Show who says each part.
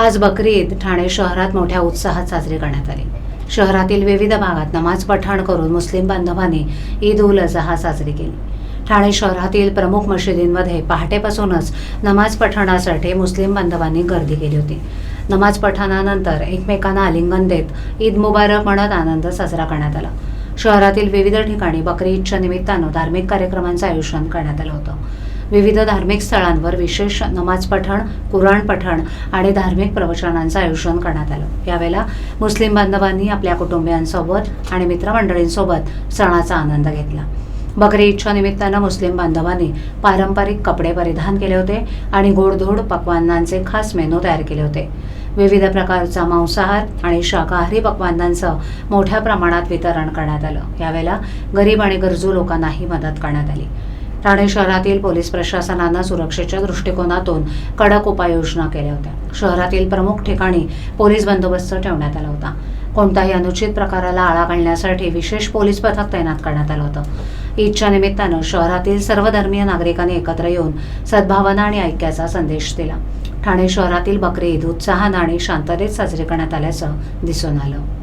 Speaker 1: आज बकरी ईद ठाणे शहरात मोठ्या उत्साहात साजरी करण्यात आली. शहरातील विविध भागात नमाज पठाण करून मुस्लिम बांधवांनी ईद उल अजहा साजरी केली. ठाणे शहरातील प्रमुख मशिदींमध्ये पहाटेपासूनच नमाज पठणासाठी मुस्लिम बांधवांनी गर्दी केली होती. नमाज पठणानंतर एकमेकांना आलिंगन देत ईद मुबारक म्हणत आनंद साजरा करण्यात आला. शहरातील विविध ठिकाणी बकरी ईदच्या निमित्तानं धार्मिक कार्यक्रमांचं आयोजन करण्यात आलं होतं. विविध धार्मिक स्थळांवर विशेष नमाज पठण कुराण पठण आणि धार्मिक प्रवचनांचं आयोजन करण्यात आलं. यावेळेला मुस्लिम बांधवांनी आपल्या कुटुंबियांसोबत आणि मित्रमंडळींसोबत सणाचा आनंद घेतला. बकरी ईदच्या निमित्तानं मुस्लिम बांधवांनी पारंपरिक कपडे परिधान केले होते आणि गोडधोड पक्वान्नांचे खास मेनू तयार केले होते. विविध प्रकारचा मांसाहार आणि शाकाहारी पक्वान्नांचं मोठ्या प्रमाणात वितरण करण्यात आलं. यावेळेला गरीब आणि गरजू लोकांनाही मदत करण्यात आली. ठाणे शहरातील पोलीस प्रशासनानं सुरक्षेच्या दृष्टिकोनातून कडक उपाययोजना केल्या होत्या. शहरातील प्रमुख ठिकाणी पोलीस बंदोबस्त ठेवण्यात आला होता. कोणत्याही अनुचित प्रकाराला आळा घालण्यासाठी विशेष पोलीस पथक तैनात करण्यात आलं होतं. ईदच्या निमित्तानं शहरातील सर्व धर्मीय नागरिकांनी एकत्र येऊन सद्भावना आणि ऐक्याचा संदेश दिला. ठाणे शहरातील बकरी ईद उत्साहानं आणि शांततेत साजरी करण्यात आल्याचं दिसून आलं.